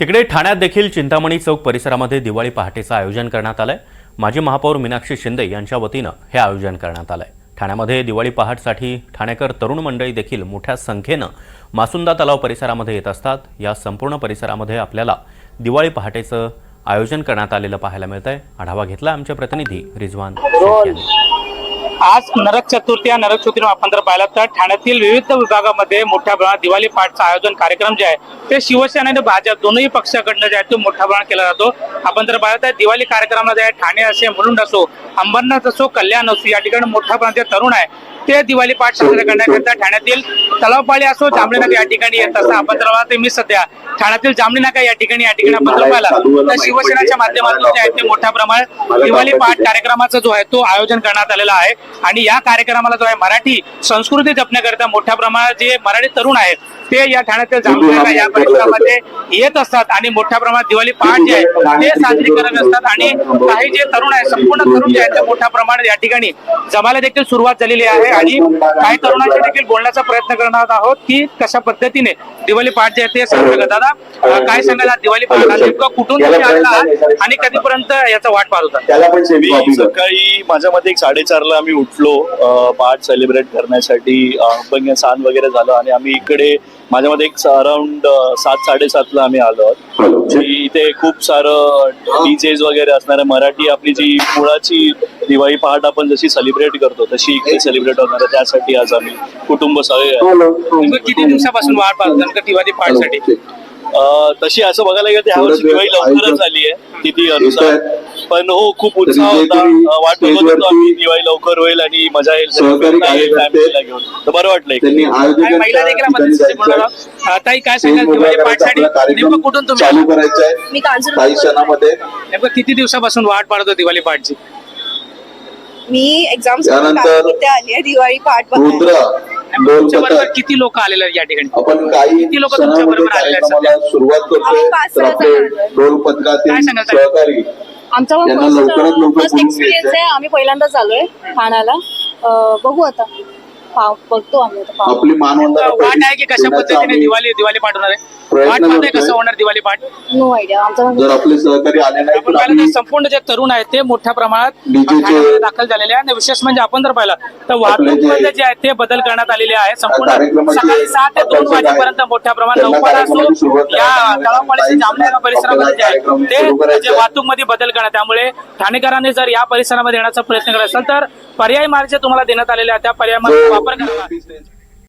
तिकडे ठाण्यात देखील चिंतामणी चौक परिसरामध्ये दिवाळी पहाटेचं आयोजन करण्यात आलंय. माजी महापौर मीनाक्षी शिंदे यांच्या वतीनं हे आयोजन करण्यात आलंय. ठाण्यामध्ये दिवाळी पहाटसाठी ठाणेकर तरुण मंडळी देखील मोठ्या संख्येनं मासुंदा तलाव परिसरामध्ये येत असतात. या संपूर्ण परिसरामध्ये आपल्याला दिवाळी पहाटेचं आयोजन करण्यात आलेलं पाहायला मिळतंय. आढावा घेतला आमचे प्रतिनिधी रिजवान शेख यांनी. आज नरक चतुर्थी या नरक चतुर्थी आपण जर पाहिलं तर ठाण्यातील विविध विभागामध्ये मोठ्या प्रमाणात दिवाळी पाठचं आयोजन कार्यक्रम जे आहे ते शिवसेना आणि भाजप दोनही पक्षाकडनं जे आहे तो मोठ्या प्रमाणात केला जातो. आपण जर पाहिलं तर दिवाळी कार्यक्रमामध्ये आहे, ठाणे असे मुलुंड असो अंबरनाथ असो कल्याण असो या ठिकाणी मोठ्या प्रमाणात जे तरुण आहे ते दिवाळी पाठ साजरा करण्याकरता ठाण्यातील तलावपाळी असो जांभळे नाका या ठिकाणी येत असता आपण जर मी सध्या ठाण्यातील जांभळे नाका या ठिकाणी या ठिकाणी आपण जर तर शिवसेनाच्या माध्यमातून जे आहे ते मोठ्या प्रमाणात दिवाळी पाठ कार्यक्रमाचा जो आहे तो आयोजन करण्यात आलेला आहे. आणि या कार्यक्रमाला जो आहे मराठी संस्कृती जपण्याकरिता मोठ्या प्रमाणात जे मराठी तरुण आहेत ते या ठाण्यातील जांभळा या परिसरामध्ये येत असतात आणि मोठ्या प्रमाणात दिवाळी पहाट जे आहे ते साजरी करत असतात. आणि काही जे तरुण आहेत संपूर्ण तरुण जे आहेत ते मोठ्या प्रमाणात या ठिकाणी जमायला देखील सुरुवात झालेली आहे. आणि काही तरुणांशी देखील बोलण्याचा प्रयत्न करणार आहोत की कशा पद्धतीने दिवाळी पहाट जे आहे ते साजरे करतात दादा काय आज दिवाळी पहाट नेमकं कुठून तुम्ही आलेला आहात आणि कधीपर्यंत याचा वाट पाहत होता? त्याला पण सेम मी सकाळी माझ्या मते एक साडेचारला आम्ही उठलो पहाट सेलिब्रेट करण्यासाठी. साण वगैरे झालं आणि आम्ही इकडे माझ्या मते एक अराउंड सात साडेसातला आम्ही आलो आहोत. हॅलो. जी इथे खूप सारं डीजेज वगैरे असणार आहे मराठी आपली जी मुळाची दिवाळी पहाट आपण जशी सेलिब्रेट करतो तशी इकडे सेलिब्रेट होणार आहे. त्यासाठी आज आम्ही कुटुंब सगळे किती दिवसापासून वाट पाहत दिवाळी पहाटसाठी? अं, तशी असं बघायला गेलं तर ह्यावर्षी दिवाळी लवकरच झाली आहे तिथी अनुसार. पण हो खूप उत्साह होता. अं, वाट बघत होतो आम्ही दिवाळी लवकर होईल आणि मजा येईल. फॅमिलीला घेऊन. तर बरं वाटलं ताई काय सांगाल दिवाळी पहाटसाठी नेमकं कुठून तुम्ही चालू आला? करायचं आहे. मी कांजूर काही क्षणामध्ये. नेमकं किती दिवसापासून वाट पाहत होता दिवाळी पहाटची मी एक्झाम आली दिवाळी पाठ किती लोक आलेले या ठिकाणी? आपण काही किती लोकं तुमच्या बरोबर आलेले सुरुवात करतोय. डोल काय पथकातील? सहकारी. आमचा पण लवकरात लवकर बोलून experience घ्यायचंय. आहे आम्ही पहिल्यांदाच आलोय ठाण्याला अं, बघू आता पाव बघतो आम्ही आता पाव आपली वाट आहे की कशा पद्धतीने दिवाळी दिवाळी पाठ होणार आहे वाट. कसं होणार दिवाळी पाठ नो आयडिया आमचा पण जर आपले सहकारी आले नाही आपण तर पाहिलं तर आम्ही संपूर्ण जे तरुण आहेत ते मोठ्या प्रमाणात DJ चे- ठाण्यामध्ये दाखल झालेले आहे आणि विशेष म्हणजे आपण जर पाहिलं तर वाहतूकमध्ये जे आहे ते बदल करण्यात आलेले आहे संपूर्ण कार्यक्रमाचे सकाळी सहा ते दोन आहे. वाजेपर्यंत मोठ्या प्रमाणात त्यांना नऊपाडा कार्यक्रमाची असो सुरुवात या. तळावपाडीचे जामनेर परिसरामध्ये जे कार्यक्रम आहे सुरू ते करायचे जे आहे. वाहतूकमध्ये बदल करण्यात त्यामुळे ठाणेकरांनी जर या परिसरामध्ये येण्याचा प्रयत्न करत असेल तर पर्यायी मार्ग जे तुम्हाला देण्यात आलेले आहे त्या पर्याय मार्गाचा वापर करावा